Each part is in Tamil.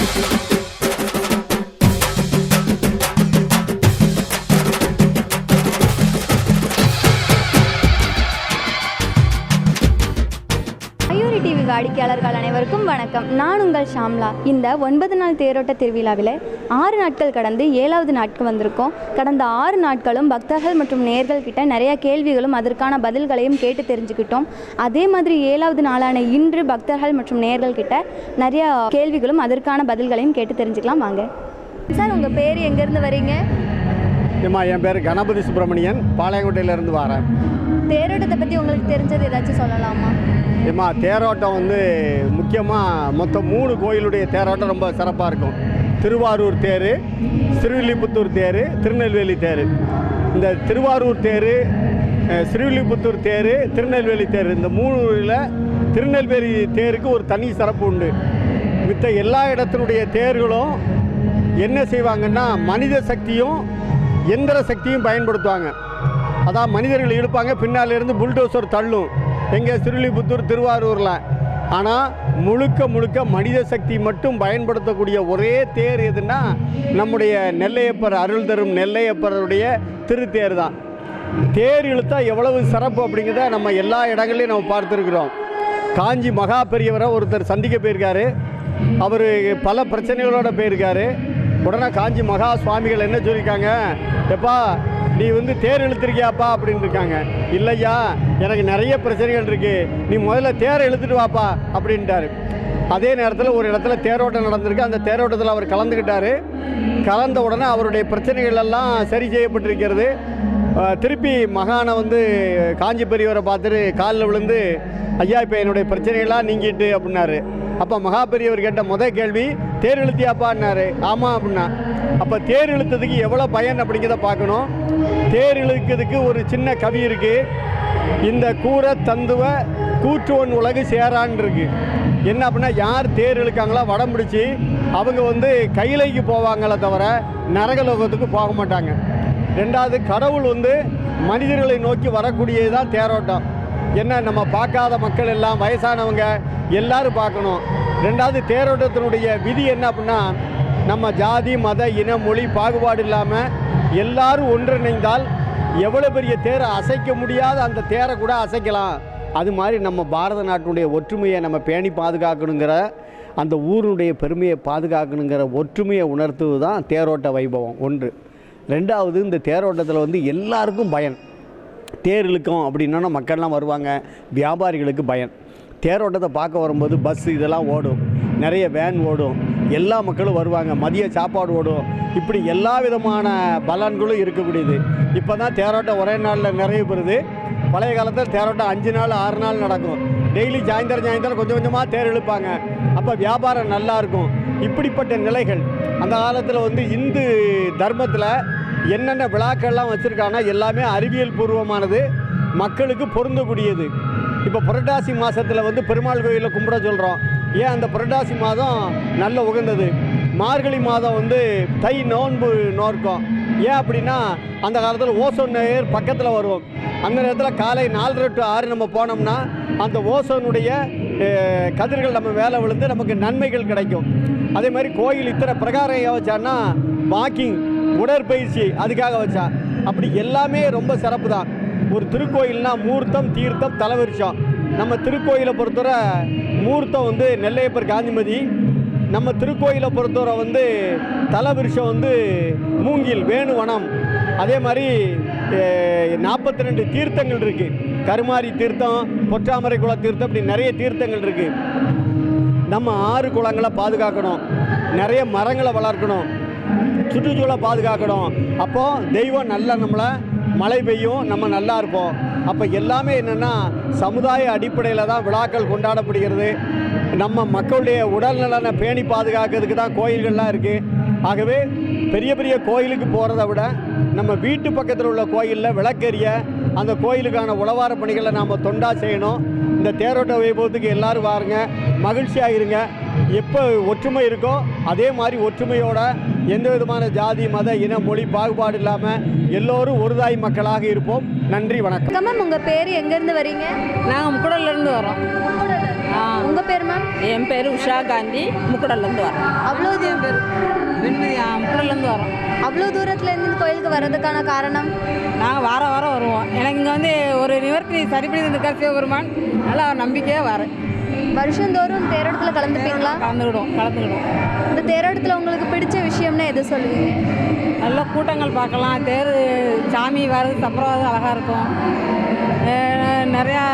Thank you. வாடிக்கையாளர்கள் அனைவருக்கும் வணக்கம். நான் உங்கள் ஷாம்லா. இந்த ஒன்பது நாள் தேரோட்ட திருவிழாவில் ஆறு நாட்கள் கடந்து ஏழாவது நாட்கள் வந்திருக்கோம். கடந்த ஆறு நாட்களும் பக்தர்கள் மற்றும் நேர்கள் கிட்ட நிறைய கேள்விகளும் அதற்கான பதில்களையும் கேட்டு தெரிஞ்சுக்கிட்டோம். அதே மாதிரி ஏழாவது நாளான இன்று பக்தர்கள் மற்றும் நேர்கள் கிட்ட நிறைய கேள்விகளும் அதற்கான பதில்களையும் கேட்டு தெரிஞ்சுக்கலாம். வாங்க. சார் உங்கள் பேர் எங்கேருந்து வரீங்க? ஏம்மா என் பேர் கணபதி சுப்பிரமணியன். பாளையங்கோட்டையிலேருந்து வரேன். தேரோட்டத்தை பற்றி உங்களுக்கு தெரிஞ்சது ஏதாச்சும் சொல்லலாமா? ஏம்மா தேரோட்டம் வந்து முக்கியமாக மொத்தம் மூணு கோயிலுடைய தேரோட்டம் ரொம்ப சிறப்பாக இருக்கும். திருவாரூர் தேர் ஸ்ரீவில்லிபுத்தூர் தேர் திருநெல்வேலி தேர். இந்த திருவாரூர் தேர் ஸ்ரீவில்லிபுத்தூர் தேர் திருநெல்வேலி தேர் இந்த மூணுல திருநெல்வேலி தேருக்கு ஒரு தனி சிறப்பு உண்டு. மித்த எல்லா இடத்தினுடைய தேர்களும் என்ன செய்வாங்கன்னா மனித சக்தியும் எந்திர சக்தியும் பயன்படுத்துவாங்க. அதான் மனிதர்கள் இழுப்பாங்க பின்னால இருந்து புல்டோசர் தள்ளும். எங்கே சிறுலிபுத்தூர் திருவாரூரில். ஆனால் முழுக்க முழுக்க மனித சக்தி மட்டும் பயன்படுத்தக்கூடிய ஒரே தேர் எதுன்னா நம்முடைய நெல்லையப்பர் அருள் தரும் நெல்லையப்பருடைய திருத்தேர் தான். தேர் இழுத்தா எவ்வளவு சிறப்பு அப்படிங்கிறத நம்ம எல்லா இடங்களையும் நம்ம பார்த்துருக்குறோம். காஞ்சி மகா பெரியவரை ஒருத்தர் சந்திக்க போயிருக்காரு. அவர் பல பிரச்சனைகளோட போயிருக்காரு. உடனே காஞ்சி மகா சுவாமிகள் என்ன சொல்லியிருக்காங்க? எப்பா நீ வந்து தேர் இழுத்துருக்கியாப்பா அப்படின்னு இருக்காங்க. இல்லையா? எனக்கு நிறைய பிரச்சனைகள் இருக்குது நீ முதல்ல தேரை இழுத்துட்டு வாப்பா அப்படின்ட்டாரு. அதே நேரத்தில் ஒரு இடத்துல தேரோட்டம் நடந்திருக்கு. அந்த தேரோட்டத்தில் அவர் கலந்துக்கிட்டார் கலந்த உடனே அவருடைய பிரச்சனைகள் எல்லாம் சரி செய்யப்பட்டிருக்கிறது. திருப்பி மகானை வந்து காஞ்சி பெரியவரை பார்த்துட்டு காலில் விழுந்து ஐயா இப்போ என்னுடைய பிரச்சனைகள்லாம் நீங்கிட்டு அப்படின்னாரு. அப்போ மகா பெரியவர் கேட்ட முதல் கேள்வி தேர் இழுத்தியாப்பான்னாரு ஆமாம் அப்படின்னா அப்போ தேர் இழுத்ததுக்கு எவ்வளோ பயன் அப்படிங்கிறத பார்க்கணும். தேர் இழுக்கிறதுக்கு ஒரு சின்ன கவி இருக்குது இந்த கூரை தந்துவ கூற்றுவன் உலகு சேரான் இருக்கு என்ன அப்படின்னா யார் தேர் இழுக்காங்களோ வடம் பிடிச்சி அவங்க வந்து கையிலைக்கு போவாங்களே தவிர நரகலோகத்துக்கு போக மாட்டாங்க. ரெண்டாவது கடவுள் வந்து மனிதர்களை நோக்கி வரக்கூடியது தான் தேரோட்டம். என்ன நம்ம பார்க்காத மக்கள் எல்லாம் வயசானவங்க எல்லாரும் பார்க்கணும். ரெண்டாவது தேரோட்டத்தினுடைய விதி என்ன அப்படின்னா நம்ம ஜாதி மத இன மொழி பாகுபாடு இல்லாமல் எல்லாரும் ஒன்றிணைந்தால் எவ்வளோ பெரிய தேரை அசைக்க முடியாத அந்த தேரை கூட அசைக்கலாம். அது மாதிரி நம்ம பாரத நாட்டினுடைய ஒற்றுமையை நம்ம பேணி பாதுகாக்கணுங்கிற அந்த ஊருடைய பெருமையை பாதுகாக்கணுங்கிற ஒற்றுமையை உணர்த்துவது தான் தேரோட்ட வைபவம். ஒன்று. ரெண்டாவது இந்த தேரோட்டத்தில் வந்து எல்லாருக்கும் பயன். தேர் இழுக்கும் அப்படின்னா மக்கள்லாம் வருவாங்க. வியாபாரிகளுக்கு பயன். தேரோட்டத்தை பார்க்க வரும்போது பஸ் இதெல்லாம் ஓடும். நிறைய வேன் ஓடும். எல்லா மக்களும் வருவாங்க. மதிய சாப்பாடு ஓடும். இப்படி எல்லா விதமான பலன்களும் இருக்கக்கூடியது. இப்போ தான் தேரோட்டம் ஒரே நாளில் நிறைவு பெறுது. பழைய காலத்தில் தேரோட்டம் அஞ்சு நாள் ஆறு நாள் நடக்கும். டெய்லி சாயந்தரம் சாயந்தரம் கொஞ்சம் கொஞ்சமாக தேர் இழுப்பாங்க. அப்போ வியாபாரம் நல்லா இருக்கும். இப்படிப்பட்ட நிலைகள். அந்த காலத்தில் வந்து இந்து தர்மத்தில் என்னென்ன விழாக்கள்லாம் வச்சுருக்காங்கன்னா எல்லாமே அறிவியல் பூர்வமானது மக்களுக்கு பொருந்தக்கூடியது. இப்போ புரட்டாசி மாதத்தில் வந்து பெருமாள் கோயிலில் கும்பிட சொல்கிறோம் ஏன் அந்த புரட்டாசி மாதம் நல்ல உகந்தது? மார்கழி மாதம் வந்து தை நோன்பு நோர்க்கும் ஏன் அப்படின்னா அந்த காலத்தில் ஓசோன் நேர் பக்கத்தில் வருவோம். அந்த நேரத்தில் காலை நாலரை டு ஆறு நம்ம போனோம்னா அந்த ஓசோனுடைய கதிர்கள் நம்ம வேலை விழுந்து நமக்கு நன்மைகள் கிடைக்கும். அதே மாதிரி கோயில் இத்தனை பிரகாரம் ஏன் வச்சான்னா வாக்கிங். உடற்பயிற்சி அதுக்காக வச்சா. அப்படி எல்லாமே ரொம்ப சிறப்பு தான் ஒரு திருக்கோயில்னா மூர்த்தம் தீர்த்தம் தலைவரிச்சம் நம்ம திருக்கோயிலை பொறுத்தவரை மூர்த்தம் வந்து நெல்லையப்பர் காந்திமதி. நம்ம திருக்கோயிலை பொறுத்தவரை வந்து தலவிருஷம் வந்து மூங்கில் வேணுவனம். அதே மாதிரி நாற்பத்தி ரெண்டு தீர்த்தங்கள் இருக்குது கருமாரி தீர்த்தம் பொற்றாமரை குள தீர்த்தம் இப்படி நிறைய தீர்த்தங்கள் இருக்குது நம்ம ஆறு குளங்களை பாதுகாக்கணும். நிறைய மரங்களை வளர்க்கணும். சுற்றுச்சூழலை பாதுகாக்கணும். அப்போது தெய்வம் நல்லா நம்மளை மழை பெய்யும் நம்ம நல்லா இருப்போம். அப்போ எல்லாமே என்னென்னா சமுதாய அடிப்படையில் தான் விழாக்கள் கொண்டாடப்படுகிறது. நம்ம மக்களுடைய உடல் நலனை பேணி பாதுகாக்கிறதுக்கு தான் கோயில்கள்லாம் இருக்குது ஆகவே பெரிய பெரிய கோயிலுக்கு போகிறத விட நம்ம வீட்டு பக்கத்தில் உள்ள கோயிலில் விளக்கெரிய அந்த கோயிலுக்கான உழவார பணிகளை நாம் தொண்டா செய்யணும். இந்த தேரோட்ட வைபவத்துக்கு எல்லாரும் வாருங்க. மகிழ்ச்சியாக இருங்க. எப்போ ஒற்றுமை இருக்கோ அதே மாதிரி ஒற்றுமையோட எந்த விதமான ஜாதி மத இன மொழி பாகுபாடு இல்லாமல் எல்லோரும் ஒருதாய் மக்களாக இருப்போம். நன்றி வணக்கம். மேம் உங்கள் பேர் எங்கேருந்து வரீங்க? நாங்கள் முக்குடல்லேருந்து வரோம். ஆ. உங்கள் பேர் மேம் என் பேர் உஷா காந்தி. முக்கடல்லேருந்து வரேன் அவ்வளோ தூரம் வெண்மதி முக்கடல்லேருந்து வரோம். அவ்வளோ தூரத்துலேருந்து கோயிலுக்கு வர்றதுக்கான காரணம்? நாங்கள் வார வாரம் வருவோம். எனக்கு இங்கே வந்து ஒரு நிவர்த்தி சரி பண்ணி இருக்க சிவபெருமான். நல்லா நம்பிக்கையாக வரேன். வருஷந்தோறும் தேரோட்டத்தில் கலந்துப்பீங்களா? கலந்துக்கிடுவோம் கலந்துக்கிடுவோம். இந்த தேரோட்டத்தில் உங்களுக்கு பிடிச்ச விஷயம்னா எது சொல்லுவீங்க? நல்ல கூட்டங்கள் பார்க்கலாம். தேர் சாமி வர்றது சப்பரம் அழகாக இருக்கும். நிறையா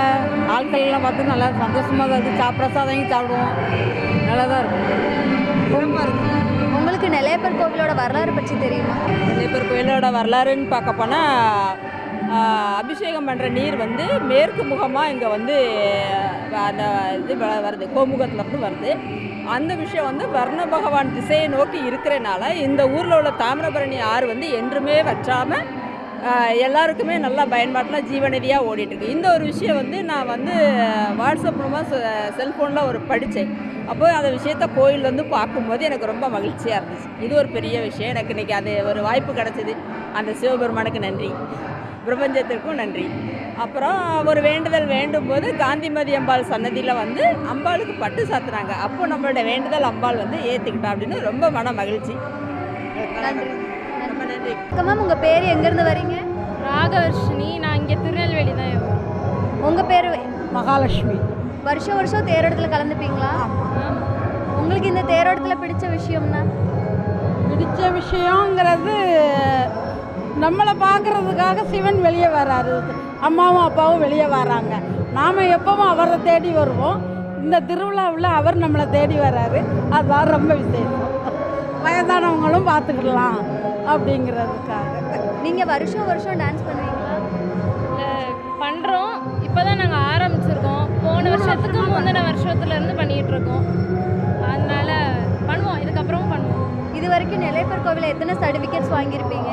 ஆட்கள்லாம் பார்த்து நல்லா சந்தோஷமாக தான் இருக்குது சா பிரசாதம் சாப்பிடுவோம். நல்லா தான் இருக்கும் இருக்கும் உங்களுக்கு நெல்லையப்பர் கோவிலோட வரலாறு பற்றி தெரியுமா? நெல்லையப்பர் கோயிலோட வரலாறுன்னு பார்க்க போனால் அபிஷேகம் பண்ணுற நீர் வந்து மேற்கு முகமாக இங்கே வந்து அந்த இது வருது கோமுகத்துலேருந்து வருது. அந்த விஷயம் வந்து வர்ண பகவான் திசையை நோக்கி இருக்கிறனால இந்த ஊரில் உள்ள தாமிரபரணி ஆறு வந்து என்றுமே வற்றாமல் எல்லாருக்குமே நல்லா பயன்பாட்டில் ஜீவநதியாக ஓடிட்டுருக்கு. இந்த ஒரு விஷயம் வந்து நான் வந்து வாட்ஸ்அப் மூலமாக செல்ஃபோனில் ஒரு படித்தேன் அப்போ அந்த விஷயத்த கோயில் வந்து பார்க்கும்போது எனக்கு ரொம்ப மகிழ்ச்சியாக இருந்துச்சு. இது ஒரு பெரிய விஷயம். எனக்கு இன்றைக்கி அது ஒரு வாய்ப்பு கிடச்சிது. அந்த சிவபெருமானுக்கு நன்றி. பிரபஞ்சத்திற்கும் நன்றி. அப்புறம் ஒரு வேண்டுதல் வேண்டும் போது காந்திமதி அம்பாள் சன்னதியில் வந்து அம்பாளுக்கு பட்டு சாத்துனாங்க. அப்போ நம்மளோட வேண்டுதல் அம்பாள் வந்து ஏற்றுக்கிட்டா அப்படின்னு ரொம்ப மன மகிழ்ச்சி. நன்றி. ரொம்ப நன்றி. மேம் உங்கள் பேர் எங்கேருந்து வரீங்க? ராகவர்ஷினி நான் இங்கே திருநெல்வேலி தான். உங்கள் பேர்? மகாலட்சுமி. வருஷம் வருஷம் தேரோட்டத்தில் கலந்துப்பீங்களா? உங்களுக்கு இந்த தேரோட்டத்தில் பிடிச்ச விஷயம்னா? பிடிச்ச விஷயங்கிறது நம்மளை பார்க்கறதுக்காக சிவன் வெளியே வராரு. அம்மாவும் அப்பாவும் வெளியே வராங்க. நாம் எப்பவும் அவரை தேடி வருவோம். இந்த திருவிழாவில் அவர் நம்மளை தேடி வராரு. அதுதான் ரொம்ப விசேஷம். வயதானவங்களும் பார்த்துக்கலாம் அப்படிங்கிறதுக்காக. நீங்கள் வருஷம் வருஷம் டான்ஸ் பண்ணுவீங்களா? இல்லை பண்ணுறோம் இப்போ தான் நாங்கள் ஆரம்பிச்சிருக்கோம். போன வருஷத்துக்கு முந்தின வருஷத்துலேருந்து பண்ணிகிட்டு இருக்கோம் அதனால பண்ணுவோம். இதுக்கப்புறமும் பண்ணுவோம். இது வரைக்கும் நெல்லையப்பர் கோவிலில் எத்தனை சர்டிஃபிகேட்ஸ் வாங்கியிருப்பீங்க?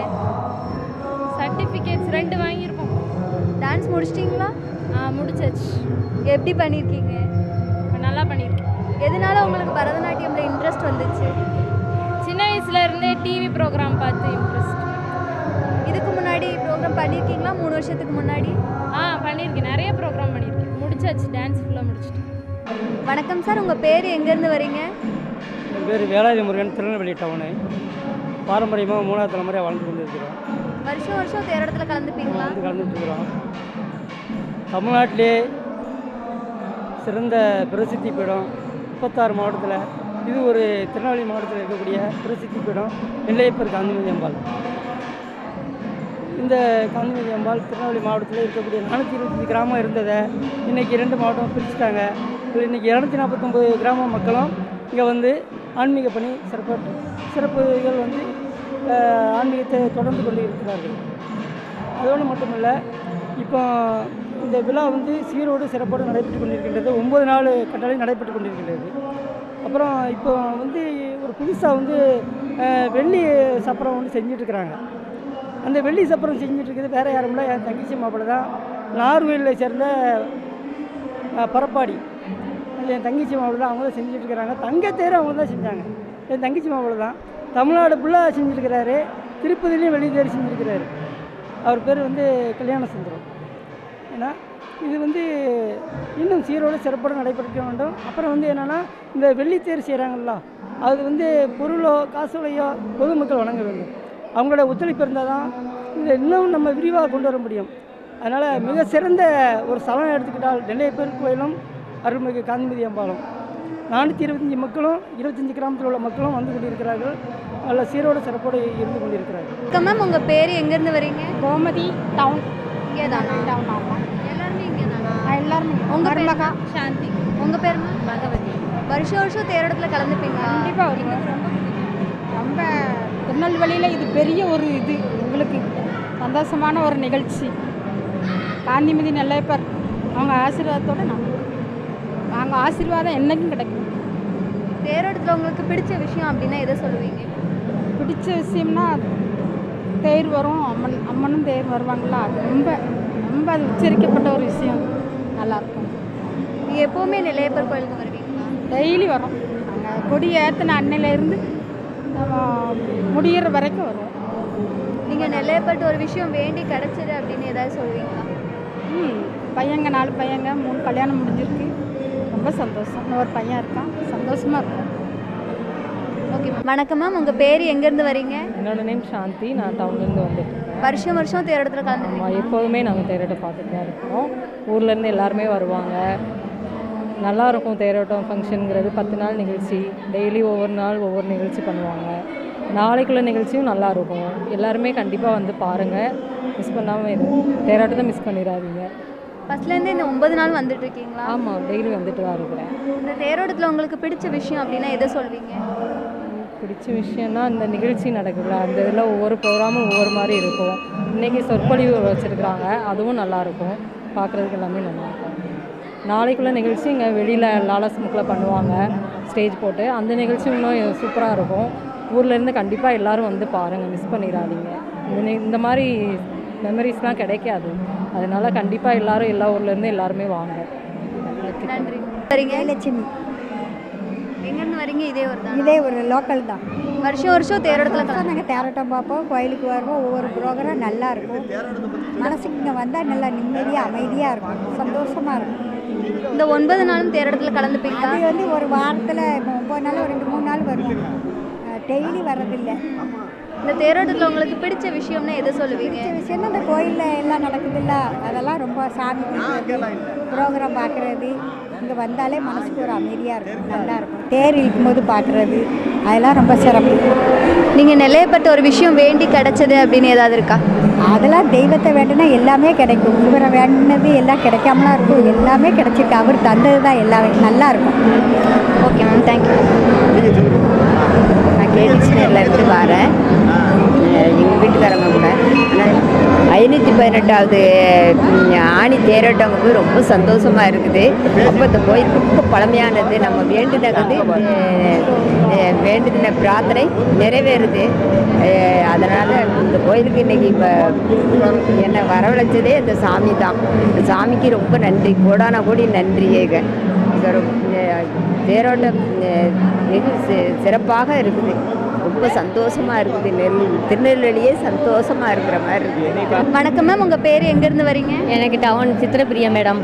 சர்டிஃபிகேட்ஸ் ரெண்டு வாங்கியிருப்போம். டான்ஸ் முடிச்சிட்டிங்களா? ஆ முடிச்சாச்சு. எப்படி பண்ணியிருக்கீங்க? நல்லா பண்ணியிருக்கேன் எதனால உங்களுக்கு பரதநாட்டியம்ல இன்ட்ரெஸ்ட் வந்துச்சு? சின்ன வயசுலேருந்தே டிவி ப்ரோக்ராம் பார்த்து இன்ட்ரெஸ்ட் இதுக்கு முன்னாடி ப்ரோக்ராம் பண்ணியிருக்கீங்களா? மூணு வருஷத்துக்கு முன்னாடி? ஆ பண்ணியிருக்கேன். நிறைய ப்ரோக்ராம் பண்ணியிருக்கேன். முடிச்சாச்சு. டான்ஸ் ஃபுல்லாக முடிச்சிட்டு வணக்கம் சார். உங்கள் பேர் எங்கேருந்து வரீங்க? என் பேர் வேலாயுத முருகன் திருநெல்வேலி டவுனு பாரம்பரியமாக மூணாவது தலைமுறையாக வாழ்ந்து கொண்டு இருக்கிறோம் வருஷம் வருஷம் தேரோட்டத்தில் கலந்துப்பீங்களா? வந்து தமிழ்நாட்டிலே சிறந்த பிரசித்தி பீடம் முப்பத்தாறு மாவட்டத்தில் இது ஒரு திருநெல்வேலி மாவட்டத்தில் இருக்கக்கூடிய பிரசித்தி பீடம் நெல்லையப்பர் காந்திமதி அம்பாள். இந்த காந்திமதி அம்பாள் திருநெல்வேலி மாவட்டத்தில் இருக்கக்கூடிய நானூற்றி இருபத்தஞ்சி கிராமம் இருந்ததை இன்றைக்கி இரண்டு மாவட்டம் பிரிச்சுட்டாங்க. இன்றைக்கி இரநூத்தி நாற்பத்தொம்பது கிராம மக்களும் இங்கே வந்து ஆன்மீக பணி சிறப்பு சிறப்புகள் வந்து ஆன்மீகத்தை தொடர்ந்து கொண்டு இருக்கிறார்கள் அதோடு மட்டுமல்ல இப்போ இந்த விழா வந்து சீரோடு சிறப்போடு நடைபெற்று கொண்டிருக்கின்றது. ஒம்பது நாள் கட்டளை நடைபெற்று கொண்டிருக்கின்றது. அப்புறம் இப்போ வந்து ஒரு புதுசாக வந்து வெள்ளி சப்பரம் வந்து செஞ்சிட்ருக்கிறாங்க. அந்த வெள்ளி சப்பரம் செஞ்சிட்ருக்கிறது வேறு யாரும் இல்லை. என் தங்கச்சி மாப்பிள்ளை தான். நார்வேலில் சேர்ந்த பரப்பாடி. என் தங்கச்சி மாப்பிள்ளை தான். அவங்க தான் செஞ்சிட்ருக்கிறாங்க. தங்கத்தேர் அவங்க தான் செஞ்சாங்க. என் தங்கச்சி மாப்பிள்ளை தான். தமிழ்நாடு ஃபுல்லாக செஞ்சுருக்கிறாரு. திருப்பதிலையும் வெள்ளி தேர் செஞ்சுருக்கிறாரு. அவர் பேர் வந்து கல்யாண சுந்தரம் ஏன்னா இது வந்து இன்னும் சீரோடு சிறப்போடு நடைபெற்ற வேண்டும். அப்புறம் வந்து என்னென்னா இந்த வெள்ளித்தேர் செய்கிறாங்கல்ல அது வந்து பொருளோ காசோலையோ பொதுமக்கள் வழங்க வேண்டும். அவங்களோட ஒத்துழைப்பு இருந்தால் தான் இதை இன்னும் நம்ம விரிவாக கொண்டு வர முடியும். அதனால் மிக சிறந்த ஒரு ஸ்தலம் எடுத்துக்கிட்டால் நெல்லையப்பர் கோயிலும் அருள்மிகு காந்திமதி அம்பாலும். நானூற்றி இருபத்தஞ்சி மக்களும் இருபத்தஞ்சி கிராமத்தில் உள்ள மக்களும் வந்து கொண்டிருக்கிறார்கள். நல்ல சீரோடு சிறப்போடு இருந்து கொண்டிருக்கிறார்கள். மேம் உங்கள் பேர் எங்கேருந்து வரீங்க? கோமதி டவுன். இங்கே தானா டவுன் ஆமாம் எல்லாருமே இங்கே தானா எல்லாருமே உங்கள் மருமகா. சாந்தி. உங்கள் பேர் பகவதி. வருஷம் வருஷம் தேரோட்டத்தில் கலந்துப்பீங்களா? கண்டிப்பாக வருவோம். ரொம்ப திருநெல்வேலியில் இது பெரிய ஒரு இது. எங்களுக்கு சந்தோஷமான ஒரு நிகழ்ச்சி. காந்திமதி நெல்லையப்பர் அவங்க ஆசீர்வாதத்தோடு நாங்கள் அவங்க ஆசீர்வாதம் என்றைக்கும் கிடைக்கும். தேரோட்டத்தில் உங்களுக்கு பிடிச்ச விஷயம் அப்படின்னா எதை சொல்லுவீங்க? பிடிச்ச விஷயம்னா தேர் வரும் அம்மன் அம்மனும் தேர் வருவாங்களா? அது ரொம்ப ரொம்ப அது உச்சரிக்கப்பட்ட ஒரு விஷயம். நல்லாயிருக்கும். நீங்கள் எப்போவுமே நெல்லையப்பர் கோயிலுக்கு வருவீங்களா? டெய்லி வரும். நாங்கள் கொடி ஏற்றின அன்னையிலேருந்து முடிகிற வரைக்கும் வருவோம். நீங்கள் நெல்லையப்பட்டு ஒரு விஷயம் வேண்டி கிடச்சிது அப்படின்னு ஏதாவது சொல்லுவீங்களா? ம் பையங்க நாலு பையங்க மூணு கல்யாணம் முடிஞ்சிருக்கு. ரொம்ப சந்தோஷம். ஒரு பையன் இருக்கான். சந்தோஷமாக இருக்கும் ஓகே வணக்கம் மேம். உங்கள் பேர் எங்கேருந்து வரீங்க? என்னோட நேம் சாந்தி. நான் டவுன்லேருந்து வந்துட்டு வருஷம் வருஷம் தேரோட்டத்தில் கலந்து ஆமாம் எப்போதுமே நாங்கள் தேரோட்டம் பார்த்துட்டு தான் இருக்கோம். ஊர்லேருந்து எல்லாருமே வருவாங்க. நல்லா இருக்கும் தேரோட்டம் ஃபங்க்ஷனுங்கிறது பத்து நாள் நிகழ்ச்சி. டெய்லி ஒவ்வொரு நாள் ஒவ்வொரு நிகழ்ச்சி பண்ணுவாங்க. நாளைக்குள்ள நிகழ்ச்சியும் நல்லா இருக்கும். எல்லாருமே கண்டிப்பாக வந்து பாருங்கள் மிஸ் பண்ணாமல் தேரோட்டத்தை மிஸ் பண்ணிடாதீங்க. ஃபர்ஸ்ட்லேருந்து இந்த ஒன்பது நாள் வந்துட்டு இருக்கீங்களா ஆமாம் டெய்லி வந்துட்டு தான் இருக்கிறேன். இந்த தேரோட்டத்தில் உங்களுக்கு பிடிச்ச விஷயம் அப்படின்னா எதை சொல்வீங்க? பிடிச்ச விஷயம்னா இந்த நிகழ்ச்சி நடக்குதுல அந்த இதில் ஒவ்வொரு ப்ரோக்ராமும் ஒவ்வொரு மாதிரி இருக்கும். இன்றைக்கி சொற்பொழிவு வச்சுருக்குறாங்க அதுவும் நல்லாயிருக்கும் பார்க்குறதுக்கு எல்லாமே நல்லாயிருக்கும் நாளைக்குள்ள நிகழ்ச்சி இங்கே வெளியில் லாலஸ்முக்கில் பண்ணுவாங்க ஸ்டேஜ் போட்டு. அந்த நிகழ்ச்சி இன்னும் சூப்பராக இருக்கும். ஊர்லேருந்து கண்டிப்பாக எல்லாரும் வந்து பாருங்கள் மிஸ் பண்ணிடாதீங்க. இந்த மாதிரி மெமரிஸ்லாம் கிடைக்காது. அதனால கண்டிப்பாக எல்லாரும் எல்லா ஊர்லேருந்து எல்லாருமே வாங்க. நன்றி. வரீங்க ஜெயலட்சுமி எங்கேருந்து வரீங்க? இதே ஒரு தான்? இதே ஒரு லோக்கல் தான். வருஷம் வருஷம் தேரோட்டத்தில் நாங்கள் தேரோட்டம் பார்ப்போம். கோயிலுக்கு வருவோம். ஒவ்வொரு ப்ரோக்ராம் நல்லா இருக்கும். மனசுக்கு இங்கே வந்தால் நல்லா நிம்மதியாக அமைதியாக இருக்கும். சந்தோஷமாக இருக்கும். இந்த ஒன்பது நாளும் தேரோட்டத்தில் கலந்துப்பீங்களா? அது வந்து ஒரு வாரத்தில் ஒம்பது நாள் ஒரு ரெண்டு மூணு நாள் வருவோம் டெய்லி வர்றதில்லை. இந்த தேரோட்டத்தில் உங்களுக்கு பிடிச்ச விஷயம்னா எதை சொல்லுவீங்க? பிடிச்ச விஷயம்னா இந்த கோயிலில் எல்லாம் நடக்குதுல்ல அதெல்லாம் ரொம்ப சாமி ப்ரோக்ராம் பார்க்குறது இங்கே வந்தாலே மனசுக்கு ஒரு அமைதியாக இருக்கும் நல்லா இருக்கும். தேர் இழுக்கும்போது பார்க்குறது அதெல்லாம் ரொம்ப சிறப்பு. நீங்கள் நிலையப்பட்ட ஒரு விஷயம் வேண்டி கிடைச்சது அப்படின்னு ஏதாவது இருக்கா? அதெல்லாம் தெய்வத்தை வேண்டுனா எல்லாமே கிடைக்கும். இவரை வேண்டினது எல்லாம் கிடைக்காமலாம் இருக்கும். எல்லாமே கிடைச்சிருக்கு. அவர் தந்தது தான் எல்லாமே. நல்லா இருக்கும். ஓகே மேம் தேங்க்யூ நீங்கள் சொல்லுங்கள் வரேன். எங்கள் வீட்டுக்காரங்க கூட. ஆனால் ஐநூற்றி பதினெட்டாவது ஆணி தேரோட்டம் வந்து ரொம்ப சந்தோஷமாக இருக்குது. அப்போ இந்த கோயில் ரொம்ப பழமையானது. நம்ம வேண்டினது வேண்டின பிரார்த்தனை நிறைவேறுது. அதனால் இந்த கோயிலுக்கு இன்றைக்கி இப்போ என்னை வரவழைச்சதே இந்த சாமி தான். இந்த சாமிக்கு ரொம்ப நன்றி. கோடான கோடி நன்றி ஏக தேரோட்டம் வெகு சிறப்பாக இருக்குது. ரொம்ப சந்தோஷமாக இருக்குது. நெல் திருநெல்வேலியே சந்தோஷமாக இருக்கிற மாதிரி இருக்குது. வணக்கம் மேம். உங்கள் பேர் எங்கேருந்து வரீங்க? எனக்கு டவுன் சித்திரப்பிரியா மேடம்.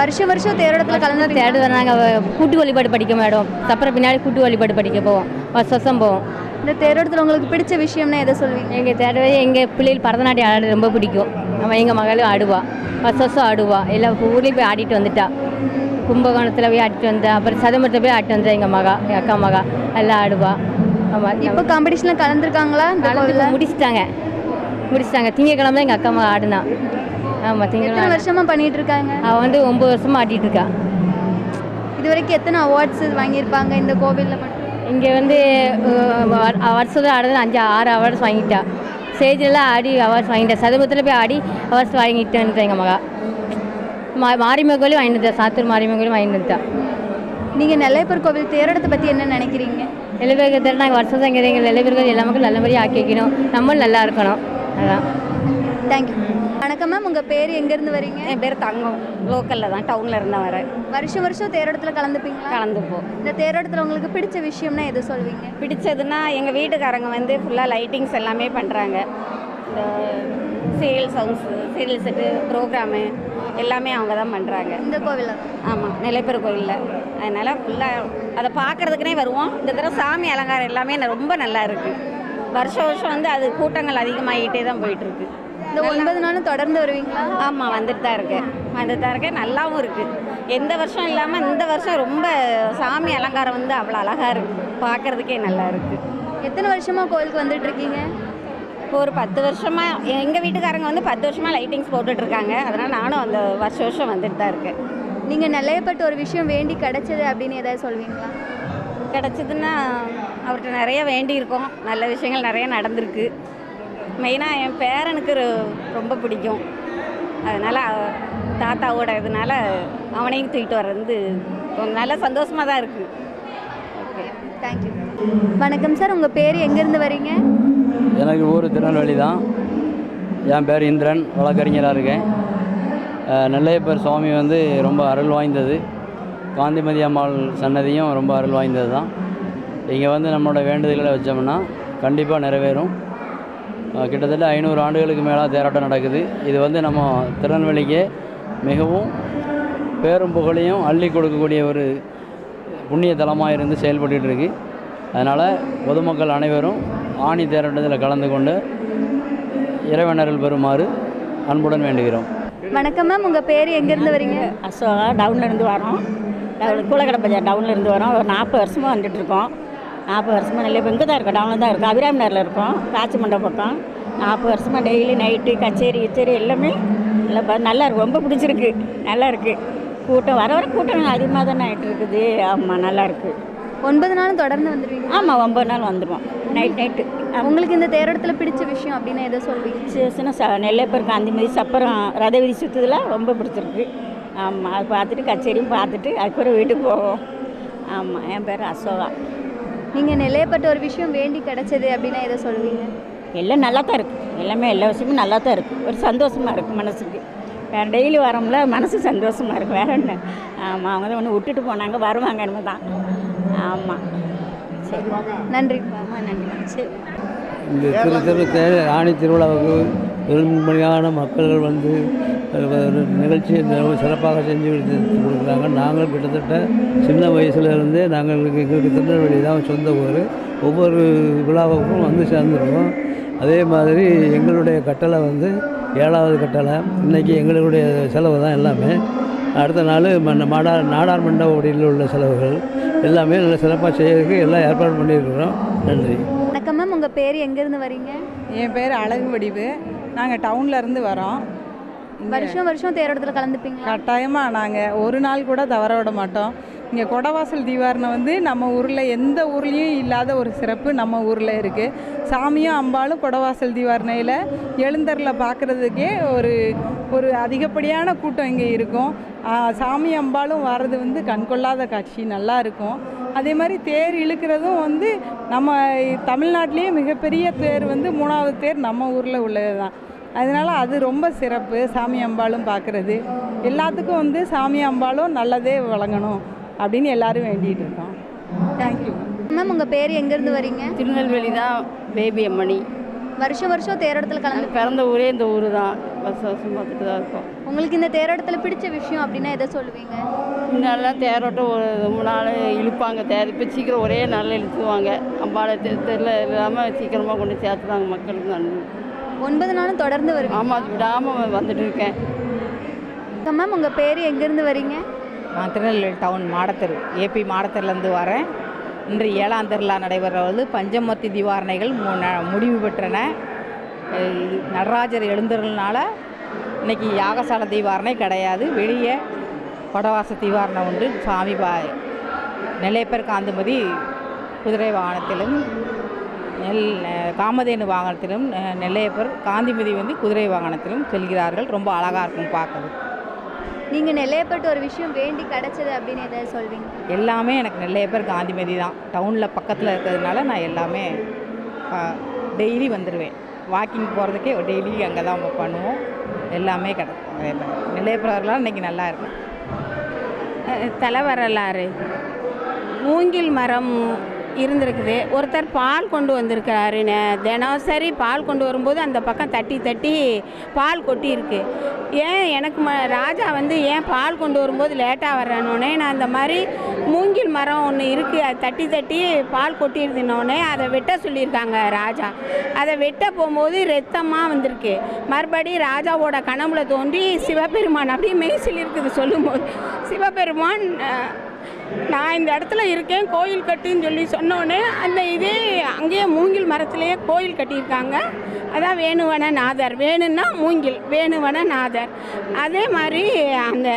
வருஷம் வருஷம் தேரோட்டத்தில் கலந்து தேடு நாங்கள் கூட்டு வழிபாடு படிக்க மேடம். அப்புறம் பின்னாடி கூட்டு வழிபாடு படிக்க போவோம். வருஷம் போவோம். இந்த தேரோட்டத்தில் உங்களுக்கு பிடிச்ச விஷயம்னா எதை சொல்வீங்க எங்கள் தேடவே எங்கள் பிள்ளைகள் பரதநாட்டியம் ஆட ரொம்ப பிடிக்கும். நம்ம எங்கள் மகளும் ஆடுவா. வருஷம் வருஷம் ஆடுவா. எல்லா ஊர்லேயும் போய் ஆடிட்டு வந்துட்டா. கும்பகோணத்தில் போய் ஆடிட்டு வந்தா. அப்புறம் சதுமரத்தில் போய் ஆடிட்டு வந்தா எங்கள் மகா எங்கள் அக்கா மகா. எல்லாம் ஆடுவா. ஆமாம் இப்போ காம்படிஷனில் கலந்துருக்காங்களா கோவிலில்? முடிச்சிட்டாங்க. முடிச்சிட்டாங்க. திங்கக்கிழமை எங்கள் அக்கா மகா ஆடுனா. ஆமாம் திங்கக்கிழமை வருஷமா பண்ணிட்டு இருக்காங்க அவள் வந்து ஒம்பது வருஷமாக ஆடிட்டு இருக்கா இது வரைக்கும் எத்தனை அவார்ட்ஸ் வாங்கியிருப்பாங்க இந்த கோவிலில் மட்டும்? இங்கே வந்து வருஷத்தில் ஆடுறது அஞ்சு ஆறு அவார்ட்ஸ் வாங்கிட்டா. ஸ்டேஜிலலாம் ஆடி அவார்ட்ஸ் வாங்கிட்டா சதுமத்தில் போய் ஆடி அவார்ட்ஸ் வாங்கிட்டு வந்துட்டா எங்கள் மகா. மா மாரியம்மன் கோயிலும் வாங்கிட்டு சாத்தூர் மாரியம்மன் கோயிலும் வாங்கிட்டு வந்துட்டா நீங்கள் நெல்லையப்பர் கோவில் தேரோட்டத்தை பற்றி என்ன நினைக்கிறீங்க? எல்லோருக்கு தெரியும் நாங்கள் வருஷம் தான் இங்கே எங்கள் எல்லோருக்கும் எல்லா மக்களும் நல்ல மாதிரியாக ஆக்கி வைக்கணும் நம்மளும் நல்லா இருக்கணும். அதான். தேங்க்யூ வணக்கம் மேம் உங்கள் பேர் எங்கேருந்து வரீங்க? என் பேர் தங்கம். லோக்கலில் தான் டவுனில் இருந்தால் வரேன். வருஷம் வருஷம் தேரோட்டத்தில் கலந்துப்பீங்களா? கலந்துப்போம். இந்த தேரோட்டத்தில் உங்களுக்கு பிடிச்ச விஷயம்னா எது சொல்வீங்க? பிடிச்சதுன்னா எங்கள் வீட்டுக்காரங்க வந்து ஃபுல்லாக லைட்டிங்ஸ் எல்லாமே பண்ணுறாங்க இந்த serial songs serial set programme எல்லாமே அவங்க தான் பண்ணுறாங்க இந்த கோவிலில்? ஆமாம் நிலைப்பெரு கோயிலில் அதனால் ஃபுல்லாக அதை பார்க்குறதுக்குனே வருவோம். இந்த தடவை சாமி அலங்காரம் எல்லாமே ரொம்ப நல்லா இருக்குது வருஷம் வருஷம் வந்து அது கூட்டங்கள் அதிகமாகிட்டே தான் போயிட்டுருக்கு இந்த ஒன்பது நாளும் தொடர்ந்து வருவீங்களா? ஆமாம் வந்துட்டு தான் இருக்கேன். வந்துட்டு தான் இருக்கேன். நல்லாவும் இருக்குது எந்த வருஷம் இல்லாமல் இந்த வருஷம் ரொம்ப சாமி அலங்காரம் வந்து அவ்வளோ அழகாக இருக்குது பார்க்குறதுக்கே நல்லா இருக்குது எத்தனை வருஷமா கோவிலுக்கு வந்துட்டு இருக்கீங்க இப்போ ஒரு பத்து வருஷமாக எங்கள் வீட்டுக்காரங்க வந்து பத்து வருஷமாக லைட்டிங்ஸ் போட்டுட்ருக்காங்க. அதனால் நானும் அந்த வருஷம் வருஷம் வந்துட்டு தான் இருக்கேன். நீங்கள் நிலையப்பட்ட ஒரு விஷயம் வேண்டி கிடைச்சது அப்படின்னு ஏதாவது சொல்வீங்களா? கிடச்சிதுன்னா அவர்கிட்ட நிறைய வேண்டியிருக்கோம். நல்ல விஷயங்கள் நிறைய நடந்திருக்கு. மெயினாக என் பேரனுக்கு ரொம்ப பிடிக்கும். அதனால் தாத்தாவோட இதனால அவனையும் தூக்கிட்டு வர்றது வந்து நல்ல சந்தோஷமாக தான் இருக்குது ஓகே தேங்க்யூ வணக்கம் சார் உங்கள் பேர் எங்கேருந்து வரீங்க? எனக்கு ஊர் திருநெல்வேலி தான். என் பேர் இந்திரன் வழக்கறிஞராக இருக்கேன். நெல்லையப்பர் சுவாமி வந்து ரொம்ப அருள் வாய்ந்தது. காந்திமதி அம்மாள் சன்னதியும் ரொம்ப அருள் வாய்ந்தது தான். இங்கே வந்து நம்மளோட வேண்டுதல்களை வச்சோம்னா கண்டிப்பாக நிறைவேறும். கிட்டத்தட்ட ஐநூறு ஆண்டுகளுக்கு மேலே தேரோட்டம் நடக்குது. இது வந்து நம்ம திருநெல்வேலிக்கு மிகவும் பேரும் புகழையும் அள்ளி கொடுக்கக்கூடிய ஒரு புண்ணிய தலமாக இருந்து செயல்பட்டுட்டு இருக்கு அதனால் பொதுமக்கள் அனைவரும் ஆணி தேரோட்டத்தில் கலந்து கொண்டு இறைவனர்கள் பெறுமாறு அன்புடன் வேண்டுகிறோம். வணக்கம் மேம். உங்கள் பேர் எங்கேருந்து வரீங்க? அசோகா. டவுன்லேருந்து வரோம். டவுன் கூலக்கடை பஜார் டவுன்லேருந்து வரோம். ஒரு நாற்பது வருஷமாக வந்துட்டு இருக்கோம் நாற்பது வருஷமாக நல்ல இப்போ இங்கே தான் இருக்கோம் டவுனில் தான் இருக்கோம். அபிராம் நகரில் இருக்கோம். காட்சி மண்டபம் பக்கம். நாற்பது வருஷமாக டெய்லி நைட்டு கச்சேரி கச்சேரி எல்லாமே நல்லா நல்லா இருக்கு. ரொம்ப பிடிச்சிருக்கு. நல்லா இருக்கு. கூட்டம் வர வர கூட்டம் அதிகமாக தானே ஆகிட்டு இருக்குது. ஆமாம் நல்லா இருக்கு. ஒன்பது நாளும் தொடர்ந்து வந்துடுவீங்க ஆமாம் ஒம்பது நாள் வந்துடுவோம் நைட் நைட்டு உங்களுக்கு இந்த தேரோட்டத்தில் பிடிச்ச விஷயம் அப்படின்னு எதை சொல்வீங்க சின்ன ச நெல்லைப்பர் காந்தி மாதிரி சப்பரம் ரத வீதி சுற்றுதெல்லாம் ரொம்ப பிடிச்சிருக்கு. ஆமாம் அது பார்த்துட்டு கச்சேரியும் பார்த்துட்டு அதுக்கப்புறம் வீட்டுக்கு போவோம். ஆமாம் என் பேர் அசோகா. நீங்கள் நிலையப்பட்ட ஒரு விஷயம் வேண்டி கிடைச்சது அப்படின்னா எதை சொல்வீங்க எல்லாம் நல்லா தான் இருக்குது எல்லாமே எல்லா விஷயமும் நல்லா தான் இருக்குது ஒரு சந்தோஷமாக இருக்குது மனசுக்கு. வேறு டெய்லி வரோம்ல மனசு சந்தோஷமாக இருக்குது வேற என்ன? ஆமாம் அவங்க தான் ஒன்று விட்டுட்டு போனாங்க வருவாங்க என்னமோ தான். ஆமாம் சரி. நன்றி. ஆமாம் நன்றி. சரி. இந்த திரு திரு தேர் ஆணி திருவிழாவுக்கு பெரும்படியான மக்கள்கள் வந்து நிகழ்ச்சியை ரொம்ப சிறப்பாக செஞ்சு கொடுத்து கொடுக்குறாங்க. நாங்கள் கிட்டத்தட்ட சின்ன வயசுல இருந்தே நாங்கள் எங்களுக்கு திருநெல்வேலி தான் சொந்த ஊர். ஒவ்வொரு விழாவுக்கும் வந்து சேர்ந்துருக்கோம். அதே மாதிரி எங்களுடைய கட்டளை வந்து ஏழாவது கட்டளை. இன்றைக்கி எங்களுடைய செலவு தான் எல்லாமே. அடுத்த நாள் மாடா நாடார் மண்டபடியில் உள்ள செலவுகள் எல்லாமே நல்ல சிறப்பாக செய்யறதுக்கு எல்லாம் ஏற்பாடு பண்ணியிருக்கிறோம். நன்றி. வணக்கம் மேம். உங்கள் பேர் எங்கேருந்து வரீங்க? என் பேர் அழகு வடிவு நாங்கள் டவுன்ல இருந்து வரோம். வருஷம் வருஷம் தேரோட்டத்தில் கலந்துப்பீங்களா? கட்டாயமாக நாங்கள் ஒரு நாள் கூட தவற விட மாட்டோம். இங்கே கொடவாசல் தீவாரணம் வந்து நம்ம ஊரில் எந்த ஊர்லேயும் இல்லாத ஒரு சிறப்பு நம்ம ஊரில் இருக்குது சாமியும் அம்பாளும் கொடவாசல் தீவாரணையில் எழுந்தரில் பார்க்குறதுக்கே ஒரு ஒரு அதிகப்படியான கூட்டம் இங்கே இருக்கும். சாமி அம்பாளும் வர்றது வந்து கண்கொள்ளாத காட்சி நல்லா இருக்கும். அதே மாதிரி தேர் இழுக்கிறதும் வந்து நம்ம தமிழ்நாட்டிலேயே மிகப்பெரிய தேர் வந்து மூணாவது தேர் நம்ம ஊரில் உள்ளது தான் அதனால் அது ரொம்ப சிறப்பு சாமி அம்பாளும் பார்க்குறது எல்லாத்துக்கும் வந்து சாமி அம்பாளும் நல்லதே வழங்கணும் அப்படின்னு எல்லாரும் வேண்டிகிட்டு இருக்கோம். தேங்க்யூ மேம் உங்கள் பேர் எங்கேருந்து வரீங்க? திருநெல்வேலி தான் பேபி அம்மணி. வருஷம் வருஷம் தேரோட்டத்தில் கலந்து பிறந்த ஊரே இந்த ஊர் தான். வருஷம் வருஷம் பார்த்துட்டு தான் இருக்கோம். உங்களுக்கு இந்த தேரோட்டத்தில் பிடிச்ச விஷயம் அப்படின்னா எதை சொல்லுவீங்க? முன்னாடிலாம் தேரோட்டம் ஒரு ரொம்ப நாள் இழுப்பாங்க. தேர் இப்போ சீக்கிரம் ஒரே நாளில் இழுத்துவாங்க அம்பாளை தெருல இல்லாமல் சீக்கிரமாக கொண்டு சேர்த்துறாங்க மக்களுக்கு நன்றி. ஒன்பது நாளும் தொடர்ந்து வருவீங்க? ஆமாம் விடாமல் வந்துட்டு இருக்கேன். மேம் உங்கள் பேர் எங்கேருந்து வரீங்க? நான் திருநெல்வேலி டவுன் மாடத்தெரு. ஏபி மாடத்தெருலேருந்து வரேன். இன்று ஏழாம் திருவிழா நடைபெறுவது பஞ்சமூர்த்தி தீவாரணைகள் முடிவு பெற்றன. நடராஜர் எழுந்தருள்னால இன்னைக்கு யாகசால தீவாரணை கிடையாது. வெளியே கொடவாச தீவாரணை உண்டு. சுவாமி பா நெல்லையப்பர் காந்திமதி குதிரை வாகனத்திலும் நெல் காமதேனு வாகனத்திலும் நெல்லையப்பர் காந்திமதி வந்து குதிரை வாகனத்திலும் செல்கிறார்கள். ரொம்ப அழகாக இருக்கும் பார்க்கறது நீங்கள் நிலையப்பட்ட ஒரு விஷயம் வேண்டி கிடைச்சது அப்படின்னு எதை சொல்வீங்க? எல்லாமே எனக்கு நெல்லையப்பர் காந்திமதி தான். டவுனில் பக்கத்தில் இருக்கிறதுனால நான் எல்லாமே டெய்லி வந்துடுவேன் வாக்கிங் போகிறதுக்கே டெய்லி அங்கே தான் பண்ணுவோம். எல்லாமே கிடைக்கும் நெல்லையப்பரெலாம் இன்றைக்கி நல்லா இருக்கும். தலை வரலாறு மூங்கில் மரம் இருந்திருக்குது. ஒருத்தர் பால் கொண்டு வந்திருக்கிறாரு நே- தினசரி பால் கொண்டு வரும்போது அந்த பக்கம் தட்டி தட்டி பால் கொட்டி இருக்கு ஏன் எனக்கு ம ராஜா வந்து ஏன் பால் கொண்டு வரும்போது லேட்டாக வர்றேன்னொடனே நான் அந்த மாதிரி மூங்கில் மரம் ஒன்று இருக்குது அது தட்டி தட்டி பால் கொட்டியிருந்தோடனே அதை வெட்ட சொல்லியிருக்காங்க ராஜா. அதை வெட்ட போகும்போது ரத்தமாக வந்திருக்கு. மறுபடி ராஜாவோட கனவுல தோன்றி சிவபெருமான் அப்படியே மெய்சில் இருக்குது சொல்லும்போது. சிவபெருமான் நான் இந்த இடத்துல இருக்கேன் கோயில் கட்டுன்னு சொல்லி சொன்னோடனே அந்த இதே அங்கேயே மூங்கில் மரத்துலேயே கோயில் கட்டியிருக்காங்க. அதான் வேணுவன நாதர். வேணும்னா மூங்கில் வேணுவன நாதர். அதே மாதிரி அந்த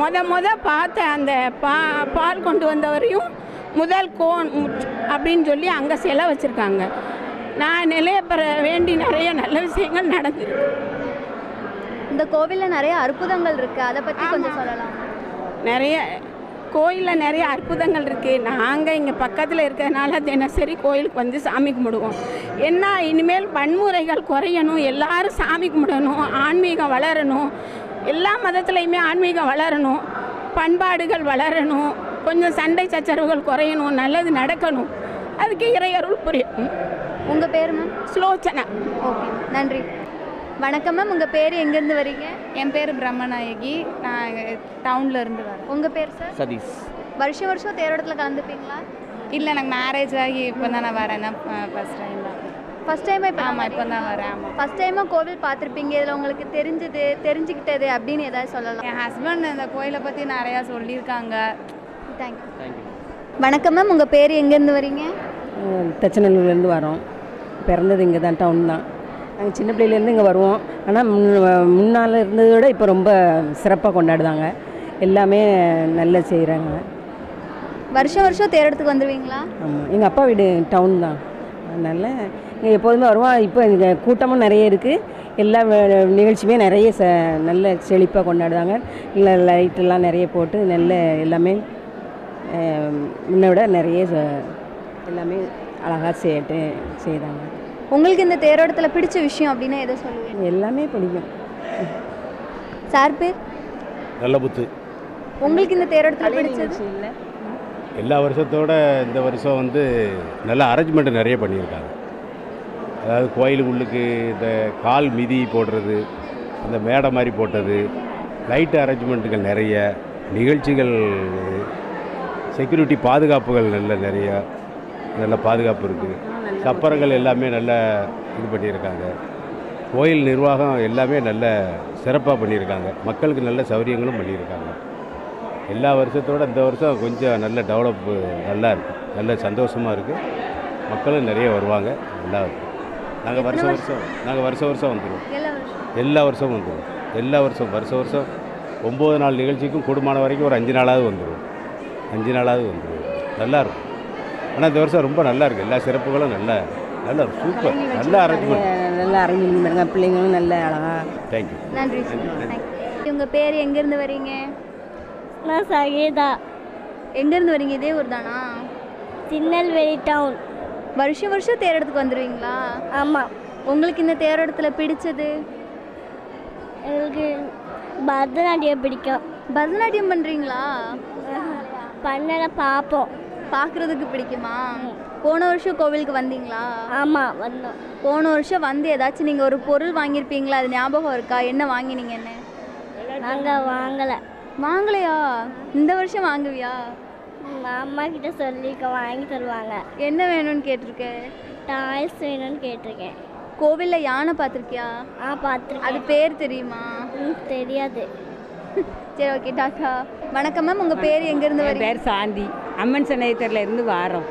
மொத மொத பார்த்த அந்த பா பால் கொண்டு வந்தவரையும் முதல் கோன் அப்படின்னு சொல்லி அங்கே சிலை வச்சுருக்காங்க. நான் நிலையப்பெற வேண்டி நிறைய நல்ல விஷயங்கள் நடந்திருக்கு இந்த கோவிலில் நிறைய அற்புதங்கள் இருக்குது அதை பற்றி கொஞ்சம் சொல்லலாம்? நிறைய கோயிலில் நிறைய அற்புதங்கள் இருக்குது நாங்கள் இங்கே பக்கத்தில் இருக்கிறதுனால தினசரி கோயிலுக்கு வந்து சாமி கும்பிடுவோம். என்ன இனிமேல் வன்முறைகள் குறையணும். எல்லாரும் சாமி கும்பிடணும். ஆன்மீகம் வளரணும். எல்லா மதத்துலேயுமே ஆன்மீகம் வளரணும். பண்பாடுகள் வளரணும். கொஞ்சம் சண்டை சச்சரவுகள் குறையணும். நல்லது நடக்கணும். அதுக்கு இறையருள் புரியும் உங்கள் பேர் மேம் ஸ்லோச்சனா ஓகே. நன்றி. வணக்கம் மேம் உங்கள் பேர் எங்கேருந்து வரீங்க? என் பேர் பிரம்மநாயகி. நான் டவுனில் இருந்து வரேன். உங்கள் பேர் சார் சதீஷ். வருஷம் வருஷம் தேரோட்டத்தில் கலந்துப்பீங்களா? இல்லை எனக்கு மேரேஜ் ஆகி இப்போ தான் நான் வரேன். தான் ஃபஸ்ட் டைம் தான். ஃபர்ஸ்ட் டைமாக இப்போ ஆமாம் இப்போ தான் வரேன். ஆமாம் ஃபர்ஸ்ட் டைமாக கோவில் பார்த்துருப்பீங்க. இதில் உங்களுக்கு தெரிஞ்சது தெரிஞ்சுக்கிட்டது அப்படின்னு ஏதாவது சொல்லலாம். என் ஹஸ்பண்ட் இந்த கோயிலை பற்றி நிறையா சொல்லியிருக்காங்க. தேங்க்யூ வணக்கம் மேம் உங்கள் பேர் எங்கேருந்து வரீங்க? தச்சநல்லூர்லேருந்து வரோம். பிறந்தது இங்கே தான் டவுன் தான். நாங்கள் சின்ன பிள்ளையிலேருந்து இங்கே வருவோம். ஆனால் முன்னால் இருந்ததை விட இப்போ ரொம்ப சிறப்பாக கொண்டாடுதாங்க எல்லாமே நல்லா செய்கிறாங்க. வருஷம் வருஷம் தேரோட்டத்துக்கு வந்துடுவீங்களா ஆமாம் எங்கள் அப்பா வீடு டவுன் தான். அதனால் இங்கே எப்போதுமே வருவோம். இப்போ இங்கே கூட்டமும் நிறைய இருக்குது எல்லா நிகழ்ச்சியுமே நிறைய ச நல்ல செழிப்பாக கொண்டாடுதாங்க இல்லை லைட்டெல்லாம் நிறைய போட்டு நல்ல எல்லாமே முன்னை விட நிறைய எல்லாமே அழகாக செய்யட்டு செய்கிறாங்க உங்களுக்கு இந்த தேரோட்டத்தில் பிடிச்ச விஷயம் அப்படின்னா எதை சொல்லுவீங்க? எல்லாமே பிடிக்கும். சார் பேர்? நல்ல புத்து. உங்களுக்கு இந்த தேரோட்டத்தில் பிடிச்சது? எல்லா வருஷத்தோட இந்த வருஷம் வந்து நல்ல அரேஞ்ச்மெண்ட் நிறைய பண்ணியிருக்காங்க. அதாவது கோயிலுக்குள்ளுக்கு இந்த கால் மிதி போடுறது அந்த மேடை மாதிரி போட்டது லைட் அரேஞ்ச்மெண்ட்டுகள் நிறைய நிகழ்ச்சிகள் செக்யூரிட்டி பாதுகாப்புகள் நல்ல நிறைய நல்ல பாதுகாப்பு இருக்குது சப்பரங்கள் எல்லாமே நல்ல இது பண்ணியிருக்காங்க. கோயில் நிர்வாகம் எல்லாமே நல்ல சிறப்பாக பண்ணியிருக்காங்க. மக்களுக்கு நல்ல சௌகரியங்களும் பண்ணியிருக்காங்க. எல்லா வருஷத்தோட இந்த வருஷம் கொஞ்சம் நல்ல டெவலப்பு நல்லா இருக்குது நல்ல சந்தோஷமாக இருக்குது மக்களும் நிறைய வருவாங்க. நல்லா இருக்கும் நாங்கள் வருஷம் வருஷம்? நாங்கள் வருஷம் வருஷம் வந்துடுவோம் எல்லா வருஷம்? எல்லா வருஷமும் வந்துடுவோம் எல்லா வருஷம் வருஷம் வருஷம் ஒம்பது நாள் நிகழ்ச்சிக்கும் கூடுமான வரைக்கும் ஒரு அஞ்சு நாளாவது வந்துடுவோம் அஞ்சு நாளாவது வந்துடுவோம் நல்லா இருக்கும். ஆனால் இந்த வருஷம் ரொம்ப நல்லா இருக்குது எல்லா சிறப்புகளும் நல்ல நல்ல சூப்பர் நல்ல அரேஞ்ச்மெண்ட் நல்லா அரேஞ்ச் பண்ணுறாங்க பிள்ளைங்களும் நல்ல அழகாக தேங்க்யூ நன்றி உங்கள் பேர் எங்கேருந்து வரீங்க? நான் சகீதா. எங்கேருந்து வரீங்க? இதே ஊர் தானா திருநெல்வேலி டவுன். வருஷம் வருஷம் தேரோட்டத்துக்கு வந்துடுவீங்களா ஆமாம் உங்களுக்கு இந்த தேரோட்டத்தில் பிடிச்சது? எங்களுக்கு பரதநாட்டியம் பிடிக்கும். பரதநாட்டியம் பண்ணுறீங்களா பண்ணல பார்ப்போம். பார்க்குறதுக்கு பிடிக்குமா? போன வருஷம் கோவிலுக்கு வந்தீங்களா? ஆமாம் வந்தோம். போன வருஷம் வந்து ஏதாச்சும் நீங்கள் ஒரு பொருள் வாங்கியிருப்பீங்களா? அது ஞாபகம் இருக்கா? என்ன வாங்கினீங்கன்னு? நாங்கள் வாங்கலை. வாங்கலையா? இந்த வருஷம் வாங்குவியா? அம்மா கிட்ட சொல்லிக்க வாங்கி தருவாங்க. என்ன வேணும்னு கேட்டிருக்க? டாய்ஸ் வேணும்னு கேட்டிருக்கேன். கோவிலில் யானை பார்த்துருக்கியா? ஆ பார்த்துருக்கேன். அது பேர் தெரியுமா? தெரியாது. சரி ஓகே டாக்கா வணக்கம் மேம் உங்கள் பேர் எங்கேருந்து என் வரீங்க? பேர் சாந்தி. அம்மன் சன்னயத்தில் இருந்து வாரோம்.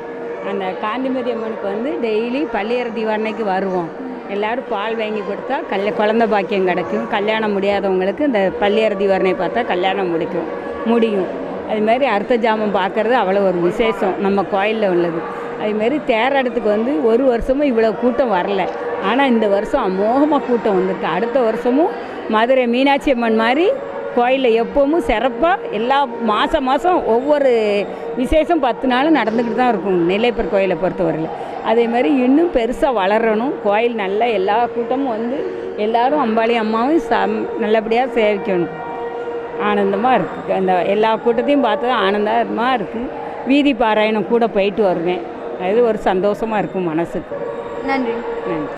அந்த காந்திமதி அம்மனுக்கு வந்து டெய்லி பள்ளியற தீவாரணைக்கு வருவோம். எல்லாரும் பால் வாங்கி கொடுத்தா கல்ய குழந்த பாக்கியம் கிடைக்கும். கல்யாணம் முடியாதவங்களுக்கு இந்த பள்ளியற தீவாரணை பார்த்தா கல்யாணம் முடிக்கும். முடியும். அது மாதிரி அர்த்த ஜாமம் பார்க்குறது அவ்வளோ ஒரு விசேஷம். நம்ம கோயிலில் உள்ளது. அதுமாரி தேரோட்டத்துக்கு வந்து ஒரு வருஷமும் இவ்வளோ கூட்டம் வரல. ஆனால் இந்த வருஷம் அமோகமாக கூட்டம் வந்திருக்கு. அடுத்த வருஷமும் மதுரை மீனாட்சி அம்மன் மாதிரி கோயிலில் எப்பவும் சிறப்பாக எல்லா மாதம் மாதம் ஒவ்வொரு விசேஷம் பத்து நாளும் நடந்துக்கிட்டு தான் இருக்கும் நெல்லைப்பர் கோயிலை பொறுத்தவரையில். அதே மாதிரி இன்னும் பெருசாக வளரணும். கோயில் நல்லா எல்லா கூட்டமும் வந்து எல்லாரும் அம்பாளி அம்மாவும் சம் நல்லபடியாக சேவிக்கணும். ஆனந்தமாக இருக்குது அந்த எல்லா கூட்டத்தையும் பார்த்து ஆனந்தமாக இருக்குது வீதி பாராயணம் கூட போயிட்டு வருவேன். அது ஒரு சந்தோஷமாக இருக்கும் மனசுக்கு. நன்றி. நன்றி.